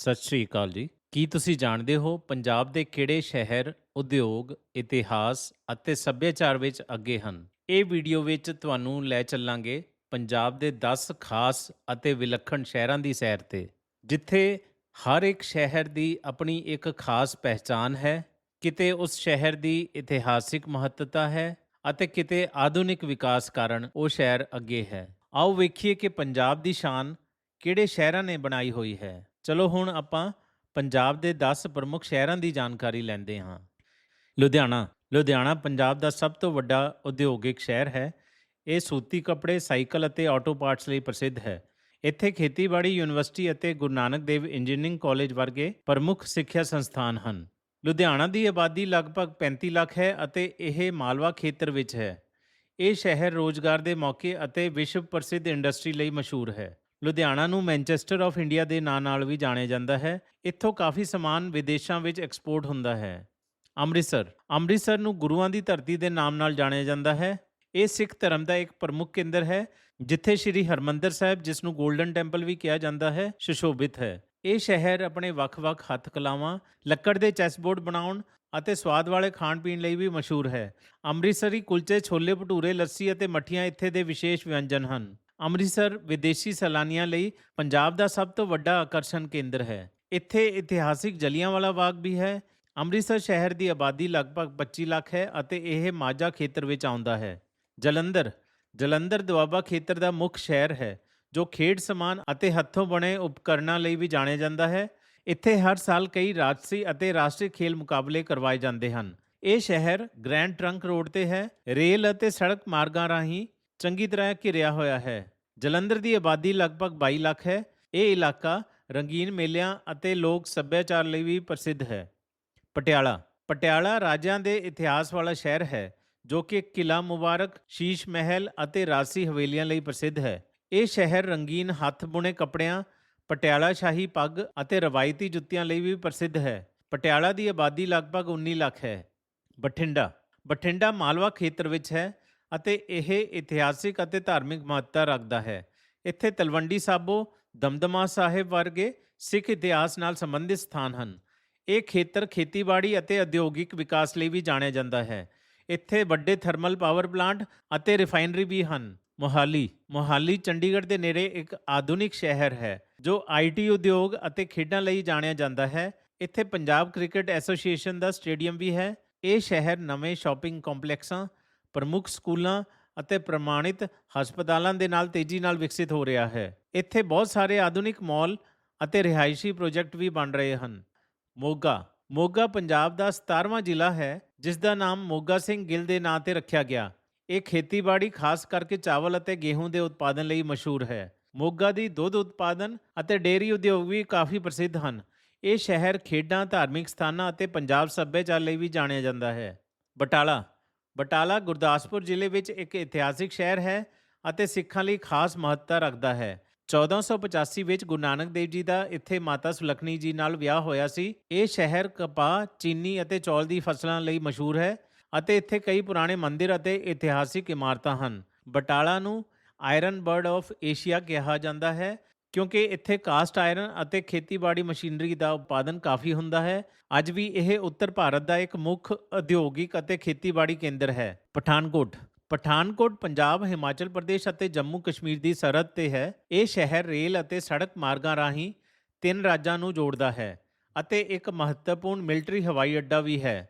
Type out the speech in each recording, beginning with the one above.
ਸਤਿ ਸ਼੍ਰੀ ਅਕਾਲ ਜੀ। ਕੀ ਤੁਸੀਂ ਜਾਣਦੇ ਹੋ ਪੰਜਾਬ ਦੇ ਕਿਹੜੇ ਸ਼ਹਿਰ, ਉਦਯੋਗ, ਇਤਿਹਾਸ ਅਤੇ ਸੱਭਿਆਚਾਰ ਵਿੱਚ ਅੱਗੇ ਹਨ? ਇਹ ਵੀਡੀਓ ਵਿੱਚ ਤੁਹਾਨੂੰ ਲੈ ਚੱਲਾਂਗੇ ਪੰਜਾਬ ਦੇ 10 ਖਾਸ ਅਤੇ ਵਿਲੱਖਣ ਸ਼ਹਿਰਾਂ ਦੀ ਸੈਰ ਤੇ, ਜਿੱਥੇ ਹਰ ਇੱਕ ਸ਼ਹਿਰ ਦੀ ਆਪਣੀ ਇੱਕ ਖਾਸ ਪਹਿਚਾਨ ਹੈ, ਕਿਤੇ ਉਸ ਸ਼ਹਿਰ ਦੀ ਇਤਿਹਾਸਿਕ ਮਹੱਤਤਾ ਹੈ ਅਤੇ ਕਿਤੇ ਆਧੁਨਿਕ ਵਿਕਾਸ ਕਾਰਨ ਉਹ ਸ਼ਹਿਰ ਅੱਗੇ ਹੈ। ਆਓ ਵੇਖੀਏ ਕਿ ਪੰਜਾਬ ਦੀ ਸ਼ਾਨ ਕਿਹੜੇ ਸ਼ਹਿਰਾਂ ਨੇ ਬਣਾਈ ਹੋਈ ਹੈ। ਚਲੋ ਹੁਣ ਆਪਾਂ ਪੰਜਾਬ ਦੇ 10 ਪ੍ਰਮੁੱਖ ਸ਼ਹਿਰਾਂ ਦੀ ਜਾਣਕਾਰੀ ਲੈਂਦੇ ਹਾਂ। ਲੁਧਿਆਣਾ ਲੁਧਿਆਣਾ ਪੰਜਾਬ ਦਾ ਸਭ ਤੋਂ ਵੱਡਾ ਉਦਯੋਗਿਕ ਸ਼ਹਿਰ ਹੈ। ਇਹ ਸੂਤੀ ਕੱਪੜੇ, ਸਾਈਕਲ ਅਤੇ ਆਟੋ ਪਾਰਟਸ ਲਈ ਪ੍ਰਸਿੱਧ ਹੈ। ਇੱਥੇ ਖੇਤੀਬਾੜੀ ਯੂਨੀਵਰਸਿਟੀ ਅਤੇ ਗੁਰੂ ਨਾਨਕ ਦੇਵ ਇੰਜੀਨੀਅਰਿੰਗ ਕਾਲਜ ਵਰਗੇ ਪ੍ਰਮੁੱਖ ਸਿੱਖਿਆ ਸੰਸਥਾਨ ਹਨ। ਲੁਧਿਆਣਾ ਦੀ ਆਬਾਦੀ ਲਗਭਗ 35 ਲੱਖ ਹੈ ਅਤੇ ਇਹ ਮਾਲਵਾ ਖੇਤਰ ਵਿੱਚ ਹੈ। ਇਹ ਸ਼ਹਿਰ ਰੋਜ਼ਗਾਰ ਦੇ ਮੌਕੇ ਅਤੇ ਵਿਸ਼ਵ ਪ੍ਰਸਿੱਧ ਇੰਡਸਟਰੀ ਲਈ ਮਸ਼ਹੂਰ ਹੈ। ਲੁਧਿਆਣਾ ਨੂੰ ਮੈਨਚੈਸਟਰ ਆਫ ਇੰਡੀਆ ਦੇ ਨਾਂ ਨਾਲ ਵੀ ਜਾਣਿਆ ਜਾਂਦਾ ਹੈ। ਇੱਥੋਂ ਕਾਫੀ ਸਮਾਨ ਵਿਦੇਸ਼ਾਂ ਵਿੱਚ ਐਕਸਪੋਰਟ ਹੁੰਦਾ ਹੈ। ਅੰਮ੍ਰਿਤਸਰ। ਅੰਮ੍ਰਿਤਸਰ ਨੂੰ ਗੁਰੂਆਂ ਦੀ ਧਰਤੀ ਦੇ ਨਾਮ ਨਾਲ ਜਾਣਿਆ ਜਾਂਦਾ ਹੈ। ਇਹ ਸਿੱਖ ਧਰਮ ਦਾ ਇੱਕ ਪ੍ਰਮੁੱਖ ਕੇਂਦਰ ਹੈ, ਜਿੱਥੇ ਸ੍ਰੀ ਹਰਮੰਦਰ ਸਾਹਿਬ, ਜਿਸ ਨੂੰ 골ਡਨ ਟੈਂਪਲ ਵੀ ਕਿਹਾ ਜਾਂਦਾ ਹੈ, ਸੁਸ਼ੋਭਿਤ ਹੈ। ਇਹ ਸ਼ਹਿਰ ਆਪਣੇ ਵੱਖ-ਵੱਖ ਹੱਥ ਕਲਾਵਾਂ, ਲੱਕੜ ਦੇ ਚੈਸਬੋਰਡ ਬਣਾਉਣ ਅਤੇ ਸਵਾਦ ਵਾਲੇ ਖਾਣ ਪੀਣ ਲਈ ਵੀ ਮਸ਼ਹੂਰ ਹੈ। ਅੰਮ੍ਰਿਤਸਰੀ ਕੁਲਚੇ, ਛੋਲੇ ਭਟੂਰੇ, ਲੱਸੀ ਅਤੇ ਮੱਠੀਆਂ ਇੱਥੇ ਦੇ ਵਿਸ਼ੇਸ਼ ਵਿਅੰਜਨ ਹਨ। ਅੰਮ੍ਰਿਤਸਰ ਵਿਦੇਸ਼ੀ ਸੈਲਾਨੀਆਂ ਲਈ ਪੰਜਾਬ ਦਾ ਸਭ ਤੋਂ ਵੱਡਾ ਆਕਰਸ਼ਣ ਕੇਂਦਰ ਹੈ। ਇੱਥੇ ਇਤਿਹਾਸਿਕ ਜਲਿਆਂਵਾਲਾ ਬਾਗ ਵੀ ਹੈ। ਅੰਮ੍ਰਿਤਸਰ ਸ਼ਹਿਰ ਦੀ ਆਬਾਦੀ ਲਗਭਗ 25 ਲੱਖ ਹੈ ਅਤੇ ਇਹ ਮਾਝਾ ਖੇਤਰ ਵਿੱਚ ਆਉਂਦਾ ਹੈ। ਜਲੰਧਰ ਜਲੰਧਰ ਦੁਆਬਾ ਖੇਤਰ ਦਾ ਮੁੱਖ ਸ਼ਹਿਰ ਹੈ, ਜੋ ਖੇਡ ਸਮਾਨ ਅਤੇ ਹੱਥੋਂ ਬਣੇ ਉਪਕਰਣਾਂ ਲਈ ਵੀ ਜਾਣਿਆ ਜਾਂਦਾ ਹੈ। ਇੱਥੇ ਹਰ ਸਾਲ ਕਈ ਰਾਜਸੀ ਅਤੇ ਰਾਸ਼ਟਰੀ ਖੇਲ ਮੁਕਾਬਲੇ ਕਰਵਾਏ ਜਾਂਦੇ ਹਨ। ਇਹ ਸ਼ਹਿਰ ਗ੍ਰੈਂਡ ਟਰੰਕ ਰੋਡ ਤੇ ਹੈ। ਰੇਲ ਅਤੇ ਸੜਕ ਮਾਰਗਾਂ ਰਾਹੀਂ ਚੰਗੀ ਤਰ੍ਹਾਂ ਘਿਰਿਆ ਹੋਇਆ ਹੈ। ਜਲੰਧਰ ਦੀ ਆਬਾਦੀ ਲਗਭਗ 22 ਲੱਖ ਹੈ। ਇਹ ਇਲਾਕਾ ਰੰਗੀਨ ਮੇਲਿਆਂ ਅਤੇ ਲੋਕ ਸੱਭਿਆਚਾਰ ਲਈ ਵੀ ਪ੍ਰਸਿੱਧ ਹੈ। ਪਟਿਆਲਾ। ਪਟਿਆਲਾ ਰਾਜਾਂ ਦੇ ਇਤਿਹਾਸ ਵਾਲਾ ਸ਼ਹਿਰ ਹੈ, ਜੋ ਕਿ ਕਿਲਾ ਮੁਬਾਰਕ, ਸ਼ੀਸ਼ ਮਹਿਲ ਅਤੇ ਰਾਸੀ ਹਵੇਲੀਆਂ ਲਈ ਪ੍ਰਸਿੱਧ ਹੈ। ਇਹ ਸ਼ਹਿਰ ਰੰਗੀਨ ਹੱਥ ਬੁਣੇ ਕੱਪੜਿਆਂ, ਪਟਿਆਲਾ ਸ਼ਾਹੀ ਪੱਗ ਅਤੇ ਰਵਾਇਤੀ ਜੁੱਤੀਆਂ ਲਈ ਵੀ ਪ੍ਰਸਿੱਧ ਹੈ। ਪਟਿਆਲਾ ਦੀ ਆਬਾਦੀ ਲਗਭਗ 19 ਲੱਖ ਹੈ। ਬਠਿੰਡਾ। ਬਠਿੰਡਾ ਮਾਲਵਾ ਖੇਤਰ ਵਿੱਚ ਹੈ ਅਤੇ ਇਹ ਇਤਿਹਾਸਿਕ ਅਤੇ ਧਾਰਮਿਕ ਮਹੱਤਤਾ ਰੱਖਦਾ ਹੈ। ਇੱਥੇ ਤਲਵੰਡੀ ਸਾਬੋ, ਦਮਦਮਾ ਸਾਹਿਬ ਵਰਗੇ ਸਿੱਖ ਇਤਿਹਾਸ ਨਾਲ ਸੰਬੰਧਿਤ ਸਥਾਨ ਹਨ। ਇਹ ਖੇਤਰ ਖੇਤੀਬਾੜੀ ਅਤੇ ਉਦਯੋਗਿਕ ਵਿਕਾਸ ਲਈ ਵੀ ਜਾਣਿਆ ਜਾਂਦਾ ਹੈ। ਇੱਥੇ ਵੱਡੇ ਥਰਮਲ ਪਾਵਰ ਪਲਾਂਟ ਅਤੇ ਰਿਫਾਈਨਰੀ ਵੀ ਹਨ। ਮੋਹਾਲੀ ਮੋਹਾਲੀ, ਚੰਡੀਗੜ੍ਹ ਦੇ ਨੇੜੇ ਇੱਕ ਆਧੁਨਿਕ ਸ਼ਹਿਰ ਹੈ, ਜੋ ਆਈਟੀ ਉਦਯੋਗ ਅਤੇ ਖੇਡਾਂ ਲਈ ਜਾਣਿਆ ਜਾਂਦਾ ਹੈ। ਇੱਥੇ ਪੰਜਾਬ ਕ੍ਰਿਕਟ ਐਸੋਸੀਏਸ਼ਨ ਦਾ ਸਟੇਡੀਅਮ ਵੀ ਹੈ। ਇਹ ਸ਼ਹਿਰ ਨਵੇਂ ਸ਼ਾਪਿੰਗ ਕੰਪਲੈਕਸਾਂ ਪ੍ਰਮੁੱਖ ਸਕੂਲਾਂ ਅਤੇ ਪ੍ਰਮਾਣਿਤ ਹਸਪਤਾਲਾਂ ਦੇ ਨਾਲ ਤੇਜ਼ੀ ਨਾਲ ਵਿਕਸਿਤ ਹੋ ਰਿਹਾ ਹੈ। ਇੱਥੇ ਬਹੁਤ ਸਾਰੇ ਆਧੁਨਿਕ ਮਾਲ ਅਤੇ ਰਿਹਾਇਸ਼ੀ ਪ੍ਰੋਜੈਕਟ ਵੀ ਬਣ ਰਹੇ ਹਨ। ਮੋਗਾ। ਮੋਗਾ ਪੰਜਾਬ ਦਾ 17ਵਾਂ ਜ਼ਿਲ੍ਹਾ ਹੈ, ਜਿਸ ਦਾ ਨਾਮ ਮੋਗਾ ਸਿੰਘ ਗਿੱਲ ਦੇ ਨਾਂ ਤੇ ਰੱਖਿਆ ਗਿਆ। ਇਹ ਖੇਤੀਬਾੜੀ ਖਾਸ ਕਰਕੇ ਚਾਵਲ ਅਤੇ ਗੇਹੂੰ ਦੇ ਉਤਪਾਦਨ ਲਈ ਮਸ਼ਹੂਰ ਹੈ। ਮੋਗਾ ਦੀ ਦੁੱਧ ਉਤਪਾਦਨ ਅਤੇ ਡੇਅਰੀ ਉਦਯੋਗ ਵੀ ਕਾਫੀ ਪ੍ਰਸਿੱਧ ਹਨ। ਇਹ ਸ਼ਹਿਰ ਖੇਡਾਂ, ਧਾਰਮਿਕ ਸਥਾਨਾਂ ਅਤੇ ਪੰਜਾਬ ਸੱਭਿਆਚਾਰ ਲਈ ਵੀ ਜਾਣਿਆ ਜਾਂਦਾ ਹੈ। ਬਟਾਲਾ। ਬਟਾਲਾ ਗੁਰਦਾਸਪੁਰ ਜ਼ਿਲ੍ਹੇ ਵਿੱਚ ਇੱਕ ਇਤਿਹਾਸਿਕ ਸ਼ਹਿਰ ਹੈ ਅਤੇ ਸਿੱਖਾਂ ਲਈ ਖਾਸ ਮਹੱਤਤਾ ਰੱਖਦਾ ਹੈ। 1485 ਵਿੱਚ ਗੁਰੂ ਨਾਨਕ ਦੇਵ ਜੀ ਦਾ ਇੱਥੇ ਮਾਤਾ ਸੁਲੱਖਣੀ ਜੀ ਨਾਲ ਵਿਆਹ ਹੋਇਆ ਸੀ। ਇਹ ਸ਼ਹਿਰ ਕਪਾਹ, ਚੀਨੀ ਅਤੇ ਚੌਲ ਦੀ ਫਸਲਾਂ ਲਈ ਮਸ਼ਹੂਰ ਹੈ ਅਤੇ ਇੱਥੇ ਕਈ ਪੁਰਾਣੇ ਮੰਦਿਰ ਅਤੇ ਇਤਿਹਾਸਿਕ ਇਮਾਰਤਾਂ ਹਨ। ਬਟਾਲਾ ਨੂੰ ਆਇਰਨ ਬਰਡ ਆਫ ਏਸ਼ੀਆ ਕਿਹਾ ਜਾਂਦਾ ਹੈ ਕਿਉਂਕਿ ਇੱਥੇ ਕਾਸਟ ਆਇਰਨ ਅਤੇ ਖੇਤੀਬਾੜੀ ਮਸ਼ੀਨਰੀ ਦਾ ਉਤਪਾਦਨ ਕਾਫੀ ਹੁੰਦਾ ਹੈ। ਅੱਜ ਵੀ ਇਹ ਉੱਤਰ ਭਾਰਤ ਦਾ ਇੱਕ ਮੁੱਖ ਉਦਯੋਗਿਕ ਅਤੇ ਖੇਤੀਬਾੜੀ ਕੇਂਦਰ ਹੈ। ਪਠਾਨਕੋਟ। ਪਠਾਨਕੋਟ, ਪੰਜਾਬ, ਹਿਮਾਚਲ ਪ੍ਰਦੇਸ਼ ਅਤੇ ਜੰਮੂ ਕਸ਼ਮੀਰ ਦੀ ਸਰਹੱਦ ਤੇ ਹੈ। ਇਹ ਸ਼ਹਿਰ ਰੇਲ ਅਤੇ ਸੜਕ ਮਾਰਗਾਂ ਰਾਹੀਂ ਤਿੰਨ ਰਾਜਾਂ ਨੂੰ ਜੋੜਦਾ ਹੈ ਅਤੇ ਇੱਕ ਮਹੱਤਵਪੂਰਨ ਮਿਲਟਰੀ ਹਵਾਈ ਅੱਡਾ ਵੀ ਹੈ।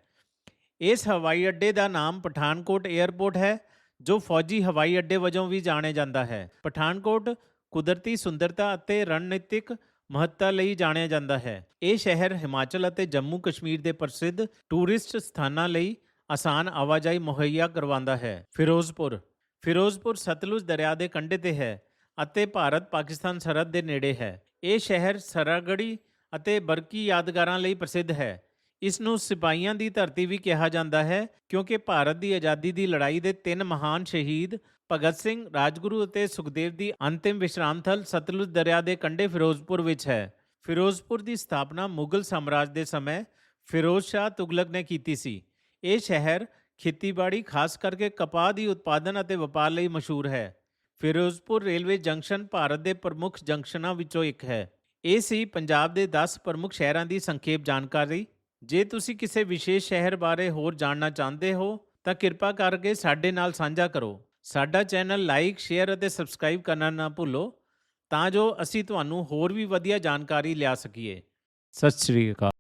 ਇਸ ਹਵਾਈ ਅੱਡੇ ਦਾ ਨਾਮ ਪਠਾਨਕੋਟ 에ਅਰਪੋਰਟ ਹੈ, ਜੋ ਫੌਜੀ ਹਵਾਈ ਅੱਡੇ ਵਜੋਂ ਵੀ ਜਾਣਿਆ ਜਾਂਦਾ ਹੈ। ਪਠਾਨਕੋਟ ਕੁਦਰਤੀ ਸੁੰਦਰਤਾ ਅਤੇ ਰਣਨੀਤਿਕ ਮਹੱਤਤਾ ਲਈ ਜਾਣਿਆ ਜਾਂਦਾ ਹੈ। ਇਹ ਸ਼ਹਿਰ ਹਿਮਾਚਲ ਅਤੇ ਜੰਮੂ ਕਸ਼ਮੀਰ ਦੇ ਪ੍ਰਸਿੱਧ ਟੂਰਿਸਟ ਸਥਾਨਾਂ ਲਈ ਆਸਾਨ ਆਵਾਜਾਈ ਮੁਹੱਈਆ ਕਰਵਾਉਂਦਾ ਹੈ। ਫਿਰੋਜ਼ਪੁਰ ਫਿਰੋਜ਼ਪੁਰ ਸਤਲੁਜ ਦਰਿਆ ਦੇ ਕੰਢੇ ਤੇ ਹੈ ਅਤੇ ਭਾਰਤ ਪਾਕਿਸਤਾਨ ਸਰਹੱਦ ਦੇ ਨੇੜੇ ਹੈ। ਇਹ ਸ਼ਹਿਰ ਸਰਾਗੜੀ ਅਤੇ ਬਰਕੀ ਯਾਦਗਾਰਾਂ ਲਈ ਪ੍ਰਸਿੱਧ ਹੈ। ਇਸ ਨੂੰ ਸਿਪਾਹੀਆਂ ਦੀ ਧਰਤੀ ਵੀ ਕਿਹਾ ਜਾਂਦਾ ਹੈ, ਕਿਉਂਕਿ ਭਾਰਤ ਦੀ ਆਜ਼ਾਦੀ ਦੀ ਲੜਾਈ ਦੇ ਤਿੰਨ ਮਹਾਨ ਸ਼ਹੀਦ ਭਗਤ ਸਿੰਘ, ਰਾਜਗੁਰੂ ਅਤੇ ਸੁਖਦੇਵ ਦੀ ਅੰਤਿਮ ਵਿਸ਼ਰਾਮ ਥਲ ਸਤਲੁਜ ਦਰਿਆ ਦੇ ਕੰਢੇ ਫਿਰੋਜ਼ਪੁਰ ਵਿੱਚ ਹੈ। ਫਿਰੋਜ਼ਪੁਰ ਦੀ ਸਥਾਪਨਾ ਮੁਗਲ ਸਾਮਰਾਜ ਦੇ ਸਮੇਂ ਫਿਰੋਜ਼ ਸ਼ਾਹ ਤੁਗਲਕ ਨੇ ਕੀਤੀ ਸੀ। ਇਹ ਸ਼ਹਿਰ ਖੇਤੀਬਾੜੀ, ਖਾਸ ਕਰਕੇ ਕਪਾਹ ਦੀ ਉਤਪਾਦਨ ਅਤੇ ਵਪਾਰ ਲਈ ਮਸ਼ਹੂਰ ਹੈ। ਫਿਰੋਜ਼ਪੁਰ ਰੇਲਵੇ ਜੰਕਸ਼ਨ ਭਾਰਤ ਦੇ ਪ੍ਰਮੁੱਖ ਜੰਕਸ਼ਨਾਂ ਵਿੱਚੋਂ ਇੱਕ ਹੈ। ਇਹ ਸੀ ਪੰਜਾਬ ਦੇ 10 ਪ੍ਰਮੁੱਖ ਸ਼ਹਿਰਾਂ ਦੀ ਸੰਖੇਪ ਜਾਣਕਾਰੀ। ਜੇ ਤੁਸੀਂ ਕਿਸੇ ਵਿਸ਼ੇਸ਼ ਸ਼ਹਿਰ ਬਾਰੇ ਹੋਰ ਜਾਣਨਾ ਚਾਹੁੰਦੇ ਹੋ, ਤਾਂ ਕਿਰਪਾ ਕਰਕੇ ਸਾਡੇ ਨਾਲ ਸਾਂਝਾ ਕਰੋ। ਸਾਡਾ ਚੈਨਲ ਲਾਈਕ, ਸ਼ੇਅਰ ਅਤੇ ਸਬਸਕ੍ਰਾਈਬ ਕਰਨਾ ਨਾ ਭੁੱਲੋ, ਤਾਂ ਜੋ ਅਸੀਂ ਤੁਹਾਨੂੰ ਹੋਰ ਵੀ ਵਧੀਆ ਜਾਣਕਾਰੀ ਲਿਆ ਸਕੀਏ। ਸਤਿ ਸ਼੍ਰੀ ਅਕਾਲ।